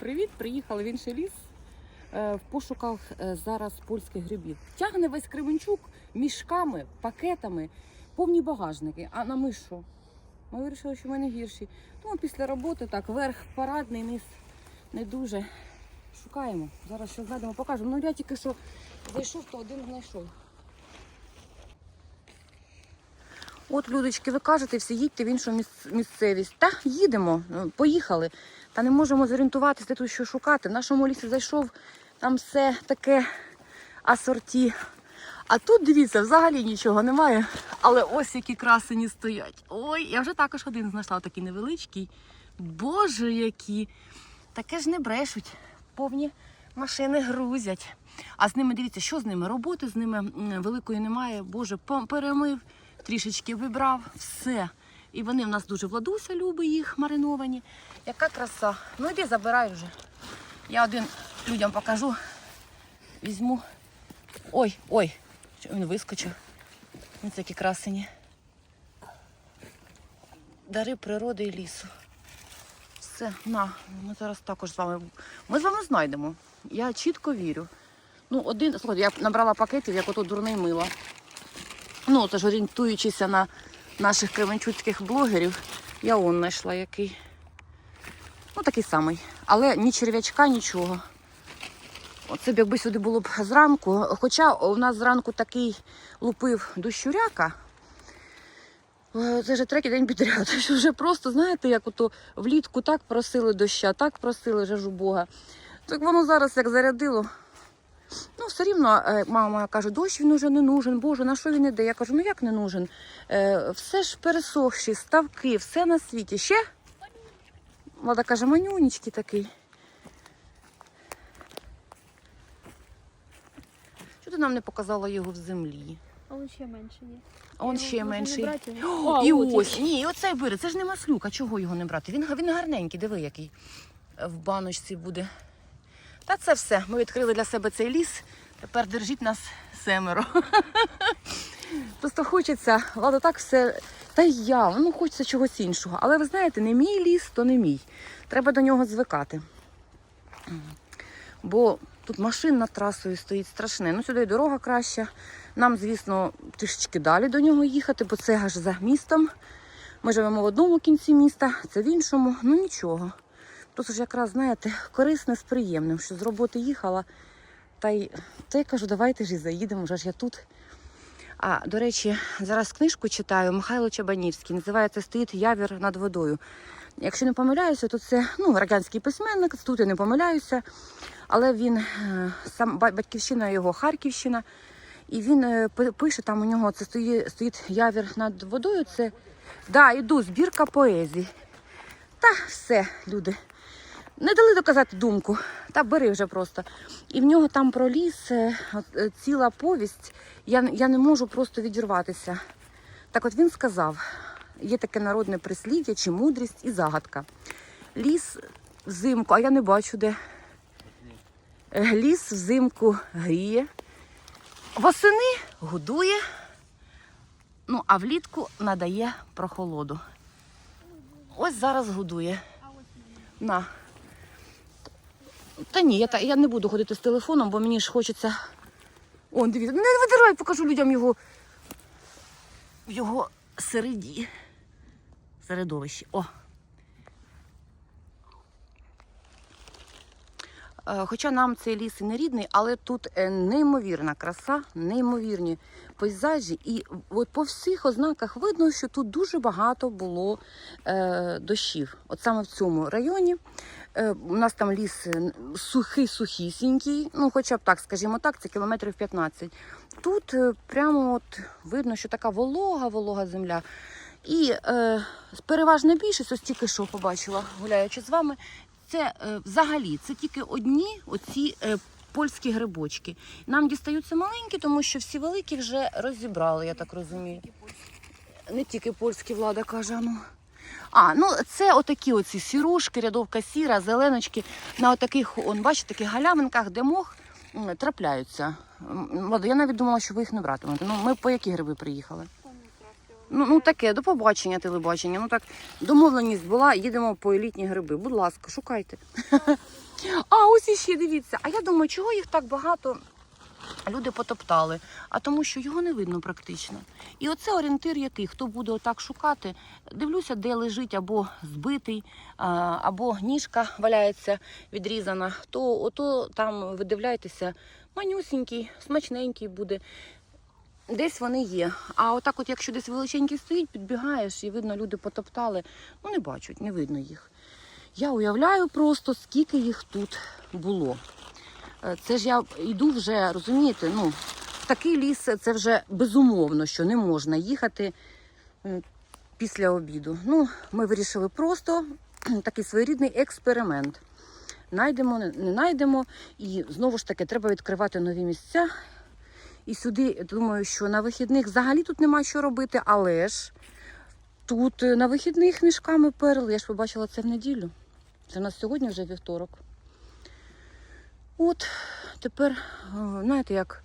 Привіт, приїхали в інший ліс е, в пошуках е, зараз польських грибів. Тягне весь Кременчук мішками, пакетами, повні багажники. А на ми що? Ми вирішили, що ми не гірші. Тому після роботи так, верх парадний, низ не дуже. Шукаємо. Зараз що знайдемо, покажемо. Ну я тільки що зайшов, то один знайшов. От, людочки, ви кажете, всі їдьте в іншу місцевість. Та їдемо, поїхали. Та не можемо зорієнтуватися, де тут що шукати. В нашому лісі зайшов, там все таке асорті. А тут, дивіться, взагалі нічого немає. Але ось які красені стоять. Ой, я вже також один знайшла такий невеличкий. Боже, які! Таке ж не брешуть. Повні машини грузять. А з ними, дивіться, що з ними? Роботи з ними великої немає. Боже, перемив, трішечки вибрав, все. І вони в нас дуже владуся любить їх мариновані. Яка краса. Ну йди, забирай вже. Я один людям покажу. Візьму. Ой, ой, він вискочив. Ось які красені. Дари природи і лісу. Все, на, ми зараз також з вами. Ми з вами знайдемо. Я чітко вірю. Ну, один, слухайте, я набрала пакетів, як ото дурний мила. Ну, це ж орієнтуючися на наших кременчуцьких блогерів, я он знайшла який. Ну, такий самий. Але ні черв'ячка, нічого. Оце б якби сюди було б зранку. Хоча у нас зранку такий лупив дощуряка. Е, Це вже третій день підряд. Що вже просто, знаєте, як ото влітку так просили доща, так просили же ж у Бога. Так воно зараз як зарядило. Ну, все рівно е, мама каже, дощ він уже не нужен, Боже, на що він іде? Я кажу, ну як не нужен? Е, Все ж пересохші, ставки, все на світі. Ще? Влада каже, манюнічки такий. Що ти нам не показала його в землі? А он ще менше є. А он ще менший. О, і ось, ні, оцей бери. Це ж не маслюк, а чого його не брати? Він, він гарненький, диви, який в баночці буде. Та це все. Ми відкрили для себе цей ліс. Тепер держіть нас семеро. Просто хочеться, ладно, так все. Та й я, ну хочеться чогось іншого. Але ви знаєте, не мій ліс, то не мій. Треба до нього звикати. Бо тут машин над трасою стоїть страшне. Ну, сюди дорога краща. Нам, звісно, трішечки далі до нього їхати, бо це аж за містом. Ми живемо в одному кінці міста, це в іншому. Ну нічого. Просто ж якраз, знаєте, корисне з приємним, що з роботи їхала. Та й та я кажу, давайте ж і заїдемо, вже ж я тут. А, до речі, зараз книжку читаю Михайло Чабанівський. Називається Стоїть явір над водою. Якщо не помиляюся, то це ну, радянський письменник, тут я не помиляюся. Але він е, сам батьківщина його Харківщина. І він е, пише, там у нього це стоїть, стоїть явір над водою. Це да, іду, збірка поезії. Та все, люди. Не дали доказати думку. Та бери вже просто. І в нього там про ліс е, е, ціла повість. Я, я не можу просто відірватися. Так от він сказав: є таке народне прислів'я чи мудрість і загадка. Ліс взимку, а я не бачу де. Е, Ліс взимку гріє, восени годує, ну а влітку надає прохолоду. Ось зараз годує. На. Та ні, я, та, я не буду ходити з телефоном, бо мені ж хочеться. О, дивіться, не видирай, покажу людям його. Його середі. Середовищі. О. Е, Хоча нам цей ліс і не рідний, але тут е, неймовірна краса, неймовірні пейзажі. І от по всіх ознаках видно, що тут дуже багато було е, дощів. От саме в цьому районі. Е, у нас там ліс е, сухий, сухісінький, ну хоча б так, скажімо так, це кілометрів 15. Тут е, прямо от видно, що така волога, волога земля. І е, переважна більшість, ось тільки що побачила, гуляючи з вами, це е, взагалі це тільки одні оці е, польські грибочки. Нам дістаються маленькі, тому що всі великі вже розібрали, я так розумію. Не тільки польські влада каже, ну. А, ну це отакі оці сірушки, рядовка сіра, зеленочки. На отаких, он, бачите, таких галявинках, де мох трапляються. Влада, я навіть думала, що ви їх не братимете. Ну, ми по які гриби приїхали? Ну, ну таке, до побачення телебачення. Ну так, домовленість була, їдемо по елітні гриби. Будь ласка, шукайте. А ось іще дивіться. А я думаю, чого їх так багато люди потоптали? А тому, що його не видно практично. І оце орієнтир який, хто буде отак шукати. Дивлюся, де лежить або збитий, або ніжка валяється відрізана, то ото там видивляйтеся, манюсінький, смачненький буде. Десь вони є. А отак, от, якщо десь величенький стоїть, підбігаєш і видно, люди потоптали, ну не бачать, не видно їх. Я уявляю просто, скільки їх тут було. Е, Це ж я йду вже, розумієте, ну, в такий ліс це вже безумовно, що не можна їхати після обіду. Ну, ми вирішили просто такий своєрідний експеримент. Найдемо, не найдемо. І знову ж таки, треба відкривати нові місця. І сюди, думаю, що на вихідних взагалі тут нема що робити, але ж тут е, на вихідних мішками перли. Я ж побачила це в неділю. Це у нас сьогодні вже вівторок. От тепер, е, знаєте, як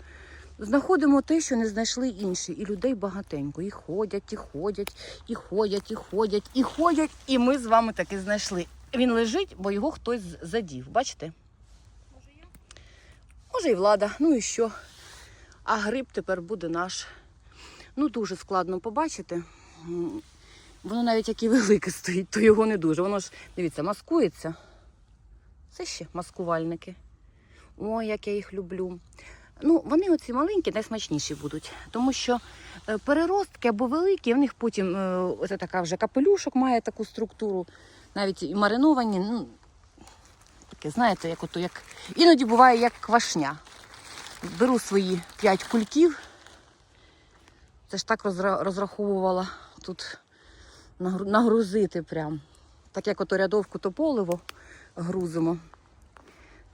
знаходимо те, що не знайшли інші. І людей багатенько. І ходять, і ходять, і ходять, і ходять, і ходять. І ми з вами таки знайшли. Він лежить, бо його хтось задів. Бачите? Може, і влада. Ну і що? А гриб тепер буде наш. Ну, дуже складно побачити. Воно навіть як і велике стоїть, то його не дуже. Воно ж, дивіться, маскується. Це ще маскувальники. Ой, як я їх люблю. Ну, вони оці маленькі, найсмачніші будуть, тому що е, переростки або великі, в них потім е, оце така вже капелюшок має таку структуру, навіть і мариновані. Ну, таке, знаєте, як ото, як іноді буває як квашня. Беру свої 5 кульків. Це ж так розраховувала тут нагрузити прям. Так як ото рядовку то поливо грузимо,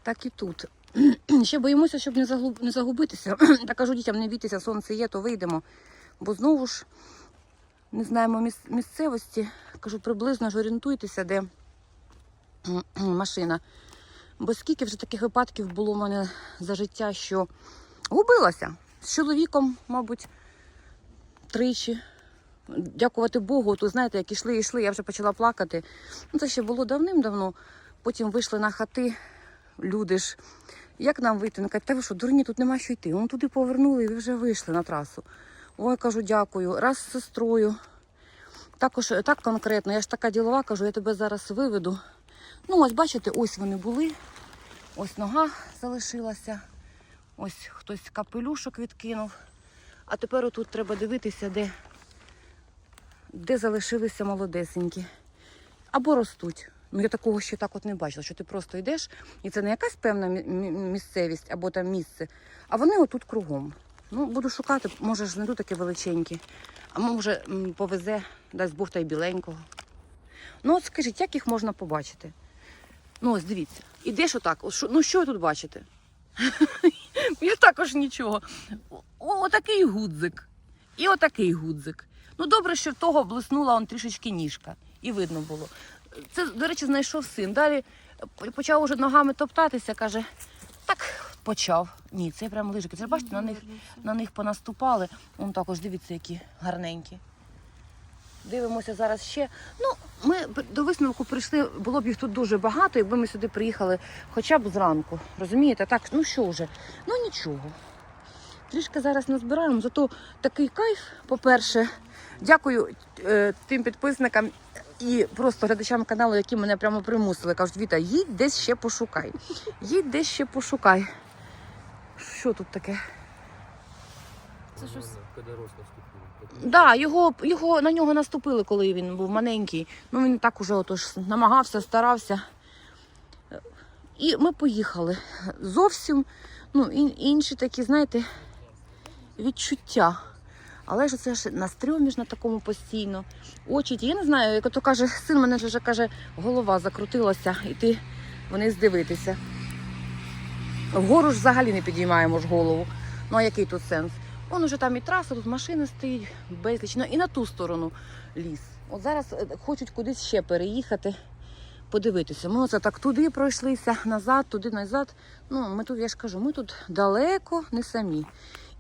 так і тут. Ще боїмося, щоб не, заглуб... не загубитися. Та кажу дітям, не бійтеся, сонце є, то вийдемо. Бо знову ж не знаємо міс... місцевості. Кажу, приблизно ж орієнтуйтеся, де машина. Бо скільки вже таких випадків було в мене за життя, що губилася з чоловіком, мабуть, тричі. Дякувати Богу, то знаєте, як ішли, йшли, я вже почала плакати. Ну, це ще було давним-давно. Потім вийшли на хати, люди ж. Як нам вийти? Ну, кажуть, та ви що, дурні, тут нема що йти. Ну туди повернули і ви вже вийшли на трасу. Ой, кажу, дякую. Раз з сестрою. Також так конкретно, я ж така ділова, кажу, я тебе зараз виведу. Ну, ось бачите, ось вони були. Ось нога залишилася. Ось хтось капелюшок відкинув. А тепер отут треба дивитися, де, де залишилися молодесенькі. Або ростуть. Ну я такого ще так от не бачила, що ти просто йдеш, і це не якась певна мі- мі- місцевість або там місце, а вони отут кругом. Ну, буду шукати, може ж знайду таке величенькі, а може повезе, дасть Бог та й біленького. Ну, от скажіть, як їх можна побачити? Ну, ось дивіться, ідеш отак, ну що ви тут бачите? Я також нічого. Отакий гудзик. І отакий гудзик. Ну, добре, що в того блиснула он трішечки ніжка. І видно було. Це, до речі, знайшов син. Далі почав уже ногами топтатися, каже, так почав. Ні, це прям лижики. Це бачите, на них, на них понаступали. Вон також дивіться, які гарненькі. Дивимося зараз ще. Ну, ми до висновку прийшли, було б їх тут дуже багато, якби ми сюди приїхали хоча б зранку. Розумієте? Так, ну що вже? Ну нічого. Трішки зараз назбираємо, зато такий кайф, по-перше, дякую е, тим підписникам і просто глядачам каналу, які мене прямо примусили. Кажуть, Віта, їдь десь ще пошукай. Їдь десь ще пошукай. Що тут таке? Це щось... Да, його, його, на нього наступили, коли він був маленький. Ну він так уже отож намагався, старався. І ми поїхали. Зовсім ну, ін- інші такі, знаєте, відчуття. Але ж це ж на стрьомі ж на такому постійно. Очі, я не знаю, як то каже, син мене вже каже, голова закрутилася, і ти вниз дивитися. Вгору ж взагалі не підіймаємо ж голову. Ну а який тут сенс? Вон уже там і траса, тут машини стоїть, безліч. Ну і на ту сторону ліс. От зараз е, хочуть кудись ще переїхати, подивитися. Ми оце так туди пройшлися, назад, туди, назад. Ну, ми тут, я ж кажу, ми тут далеко не самі.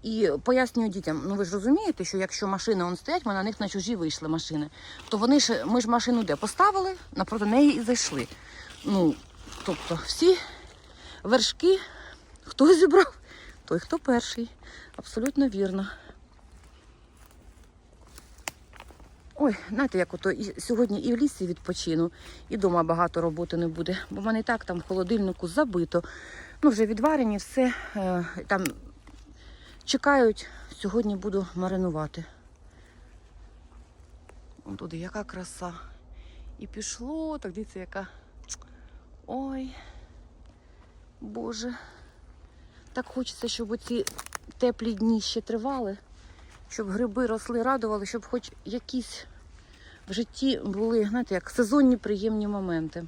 І пояснюю дітям, ну ви ж розумієте, що якщо машини он стоять, ми на них на чужі вийшли машини, то вони ж ми ж машину де поставили, напроти неї і зайшли. Ну, тобто, всі вершки, хто зібрав, той хто перший. Абсолютно вірно. Ой, знаєте, як ото і сьогодні і в лісі відпочину, і вдома багато роботи не буде, бо в мене і так там в холодильнику забито. Ну, вже відварені, все. Е, там чекають, сьогодні буду маринувати. Вон туди яка краса. І пішло, так дивіться, яка. Ой, Боже. Так хочеться, щоб оці теплі дні ще тривали, щоб гриби росли, радували, щоб хоч якісь в житті були, знаєте, як сезонні приємні моменти.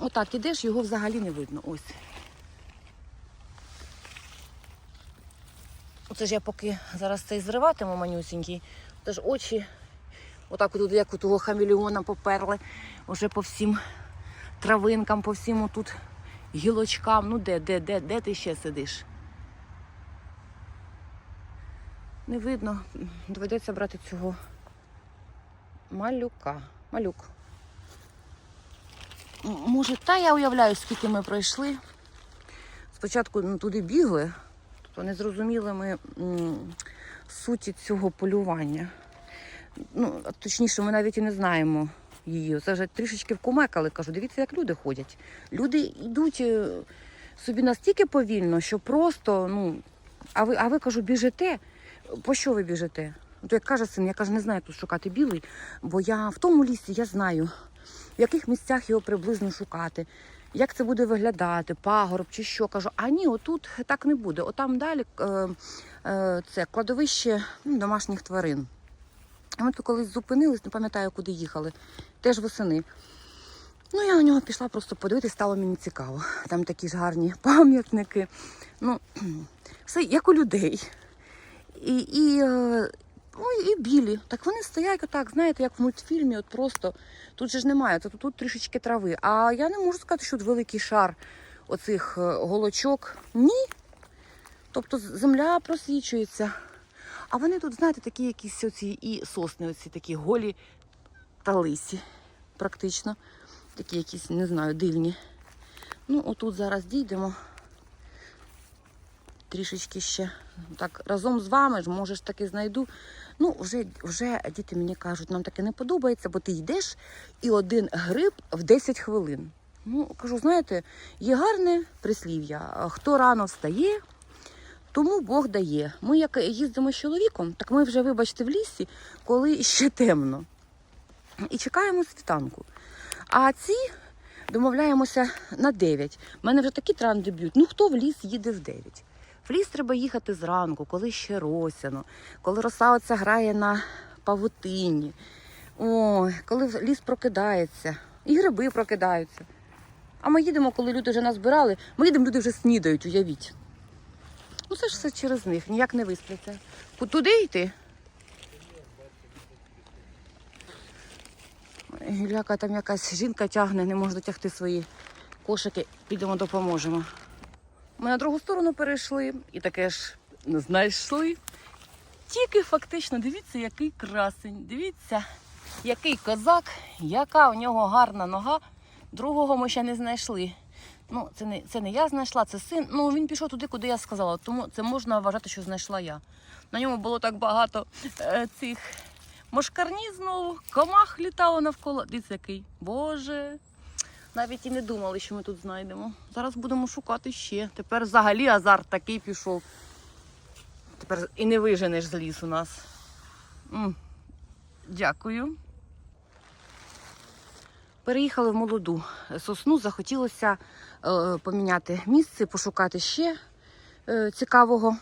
Отак ідеш, його взагалі не видно. Ось. Оце ж я поки зараз цей зриватиму манюсінький, теж очі, отак от, як у того хамелеона поперли, уже по всім травинкам, по всім тут гілочкам. Ну де, де, де, де ти ще сидиш? Не видно. Доведеться брати цього малюка. Малюк. Може, та я уявляю, скільки ми пройшли. Спочатку ну, туди бігли, не зрозуміли ми суті цього полювання. Ну, точніше, ми навіть і не знаємо її. Це вже трішечки вкумекали. Кажу, дивіться, як люди ходять. Люди йдуть е, собі настільки повільно, що просто, ну, а ви, а ви кажу, біжите. По що ви біжите? То як каже син, я кажу, не знаю, тут шукати білий, бо я в тому лісі я знаю, в яких місцях його приблизно шукати, як це буде виглядати, пагорб чи що. Кажу, а ні, отут так не буде. Отам далі е, е, це кладовище ну, домашніх тварин. Ми тут колись зупинились, не пам'ятаю, куди їхали, теж восени. Ну, я на нього пішла просто подивитися, стало мені цікаво. Там такі ж гарні пам'ятники. Ну, все як у людей. І, і, ой, і білі. Так вони стоять отак, знаєте, як в мультфільмі, от просто тут же ж немає, тут, тут трішечки трави. А я не можу сказати, що тут великий шар оцих е, голочок. Ні. Тобто земля просвічується. А вони тут, знаєте, такі якісь оці і сосни, оці такі голі та лисі, практично. Такі якісь, не знаю, дивні. Ну, отут зараз дійдемо. Трішечки ще так разом з вами ж, може ж таки знайду. Ну, вже, вже діти мені кажуть, нам таке не подобається, бо ти йдеш і один гриб в 10 хвилин. Ну, кажу, знаєте, є гарне прислів'я. Хто рано встає, тому Бог дає. Ми як їздимо з чоловіком, так ми вже, вибачте, в лісі, коли ще темно. І чекаємо світанку. А ці домовляємося на 9. У мене вже такі транди б'ють. Ну хто в ліс їде в 9? Ліс треба їхати зранку, коли ще росяно, коли роса оця грає на павутині. Ой, коли ліс прокидається, і гриби прокидаються. А ми їдемо, коли люди вже назбирали, ми їдемо, люди вже снідають, уявіть. Ну це ж все через них, ніяк не виспляться. Туди йти? Гіляка там якась жінка тягне, не може дотягти свої кошики. Підемо допоможемо. Ми на другу сторону перейшли і таке ж знайшли. Тільки фактично, дивіться, який красень. Дивіться, який козак, яка у нього гарна нога. Другого ми ще не знайшли. Ну, це не, це не я знайшла, це син. Ну, він пішов туди, куди я сказала. Тому це можна вважати, що знайшла я. На ньому було так багато е, цих мошкарні знову, комах літало навколо. Дивіться, який. Боже. Навіть і не думали, що ми тут знайдемо. Зараз будемо шукати ще. Тепер взагалі азарт такий пішов. Тепер і не виженеш з лісу нас. М. Дякую. Переїхали в молоду сосну, захотілося е, поміняти місце, пошукати ще е, цікавого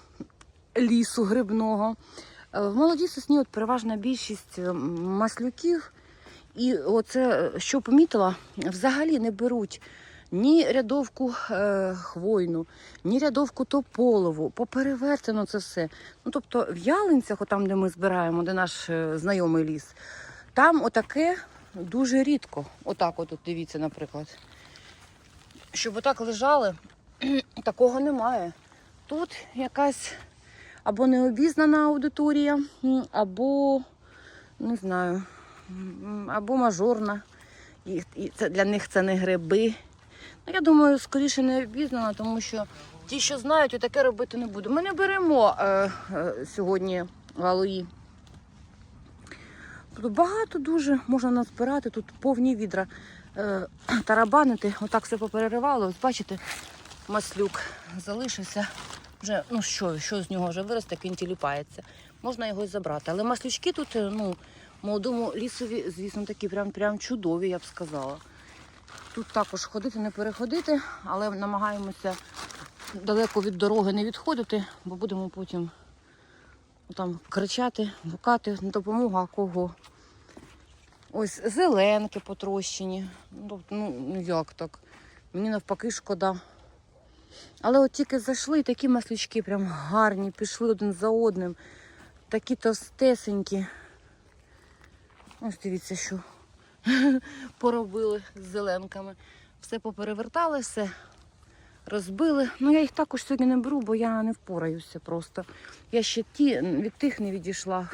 лісу грибного. Е, в молодій сосні от переважна більшість маслюків. І оце, е, що помітила, взагалі не беруть ні рядовку е, хвойну, ні рядовку тополову, поперевертено це все. Ну, тобто в ялинцях, там, де ми збираємо, де наш е, знайомий ліс, там отаке дуже рідко. Отак, от, дивіться, наприклад. Щоб отак лежали, такого немає. тут якась або необізнана аудиторія, або не знаю, або мажорна. І, і це, для них це не гриби. Ну, я думаю, скоріше не обізнана, тому що ті, що знають, таке робити не буду. Ми не беремо е, е, сьогодні галуї. Тут багато дуже можна назбирати, тут повні відра е, тарабанити. Отак все попереривало. Ось бачите, маслюк залишився. Вже, ну що, що з нього вже виросте, він тіліпається. Можна його й забрати. Але маслючки тут, е, ну, молодому лісові, звісно, такі прям, прям чудові, я б сказала. Тут також ходити, не переходити, але намагаємося далеко від дороги не відходити, бо будемо потім там кричати, гукати на допомогу, а кого. Ось зеленки потрощені. Ну, тобто, ну як так? Мені навпаки шкода. Але от тільки зайшли, такі маслючки прям гарні, пішли один за одним. Такі товстесенькі. Ось дивіться, що поробили з зеленками. Все поперевертали, все розбили. Ну я їх також сьогодні не беру, бо я не впораюся просто. Я ще ті від тих не відійшла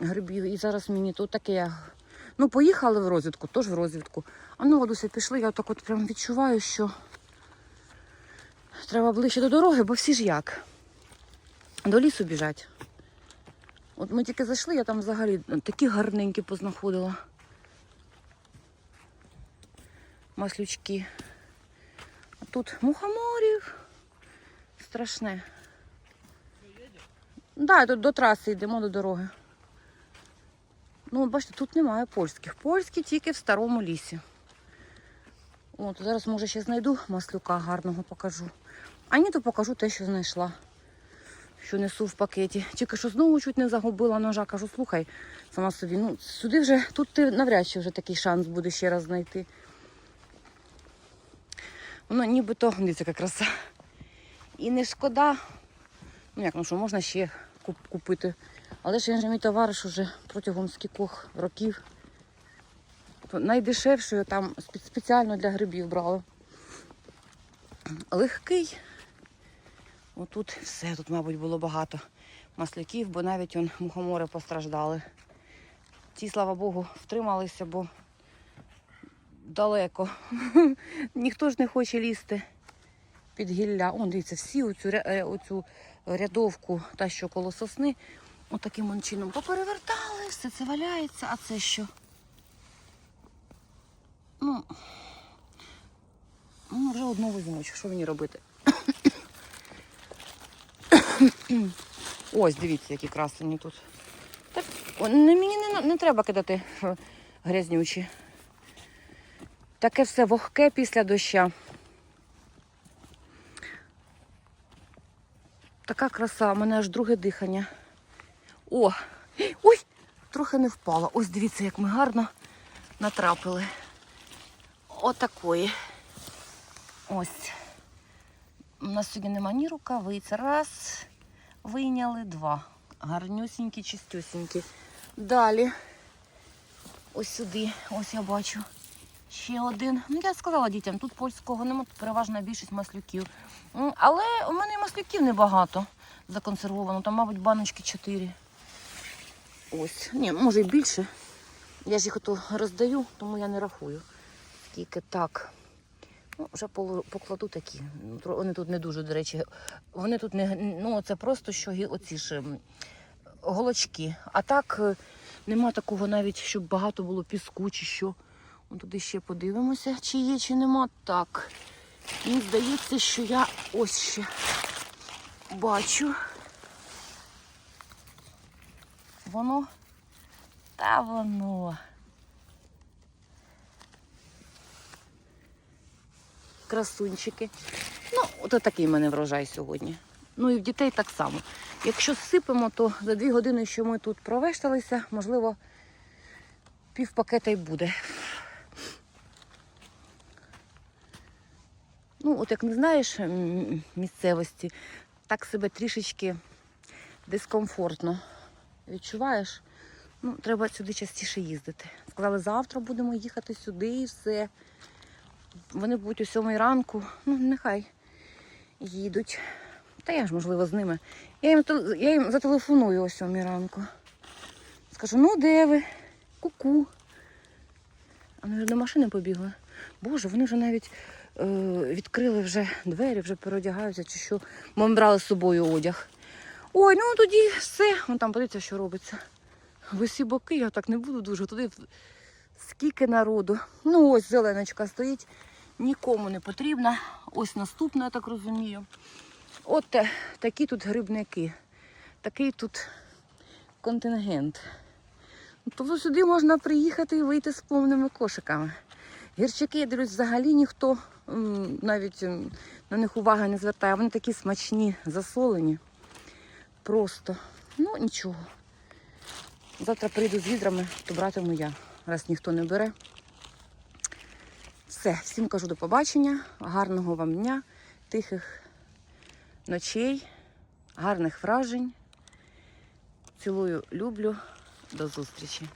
грибів. І зараз мені тут таке. я- Ну, поїхали в розвідку, тож в розвідку. А ну, Ладуся, пішли, я так от прям відчуваю, що треба ближче до дороги, бо всі ж як? До лісу біжать. От ми тільки зайшли, я там взагалі такі гарненькі познаходила. Маслючки. А тут мухоморів. Страшне. Так, да, тут до траси йдемо до дороги. Ну, бачите, тут немає польських. Польські тільки в старому лісі. От, зараз, може, ще знайду маслюка гарного покажу. А ні, то покажу те, що знайшла. Що несу в пакеті. Тільки що знову чуть не загубила ножа. Кажу, слухай, сама собі, ну сюди вже, тут ти навряд чи вже такий шанс буде ще раз знайти. Воно нібито, дивіться, яка краса. І не шкода. Ну як, ну що, можна ще куп- купити. Але ж він же мій товариш уже протягом скількох років. Найдешевшою там спеціально для грибів брали. Легкий. Отут все, тут, мабуть, було багато масляків, бо навіть он, мухомори постраждали. Ті, слава Богу, втрималися, бо далеко. Ніхто ж не хоче лізти під гілля. О, дивіться, всі оцю, е, оцю рядовку, та що коло сосни, отаким он чином поперевертали, все це валяється, а це що? Ну, ну вже одну візьму, що мені робити? Ось, дивіться, які красені тут. Так, мені не, не треба кидати е, грязнючі. Таке все вогке після доща. Така краса, у мене аж друге дихання. О! Ой! Трохи не впала. Ось дивіться, як ми гарно натрапили. Отакої. Ось. У нас сьогодні нема ні рукавиць. Раз. Вийняли два. Гарнюсінькі, чистюсінькі. Далі. Ось сюди. Ось я бачу. Ще один. Ну, я сказала дітям, тут польського нема, тут переважна більшість маслюків. Але у мене і маслюків небагато законсервовано. Там, мабуть, баночки чотири. Ось. Ні, може і більше. Я ж їх ото роздаю, тому я не рахую. Скільки так. Ну, вже покладу такі. Ну, Вони тут не дуже, до речі. Вони тут не. Ну, це просто що оці ж голочки. А так е, нема такого навіть, щоб багато було піску чи що. Туди ще подивимося, чи є, чи нема. Так. Мені здається, що я ось ще бачу. Воно. Та воно. Красунчики. Ну, от такий в мене врожай сьогодні. Ну і в дітей так само. Якщо сипемо, то за дві години, що ми тут провешталися, можливо, пів пакета й буде. Ну, от як не знаєш місцевості, так себе трішечки дискомфортно відчуваєш. Ну, треба сюди частіше їздити. Сказали, завтра будемо їхати сюди і все. Вони будуть о сьомій ранку. Ну, нехай їдуть. Та я ж, можливо, з ними. Я їм, я їм зателефоную о сьомій ранку. Скажу, ну де ви? Ку-ку. А вони вже до машини побігли. Боже, вони вже навіть е, відкрили вже двері, вже переодягаються чи що. Ми брали з собою одяг. Ой, ну тоді все. Вон там подивіться, що робиться. В усі боки, я так не буду дуже. Туди скільки народу. Ну, ось зеленочка стоїть, нікому не потрібна. Ось наступна, я так розумію. От такі тут грибники. Такий тут контингент. Тобто сюди можна приїхати і вийти з повними кошиками. Гірчики, я дивлюсь, взагалі ніхто навіть на них уваги не звертає. Вони такі смачні, засолені. Просто. Ну, нічого. Завтра прийду з відрами, то братиму я, раз ніхто не бере. Все, всім кажу до побачення, гарного вам дня, тихих ночей, гарних вражень. Цілую, люблю. До зустрічі.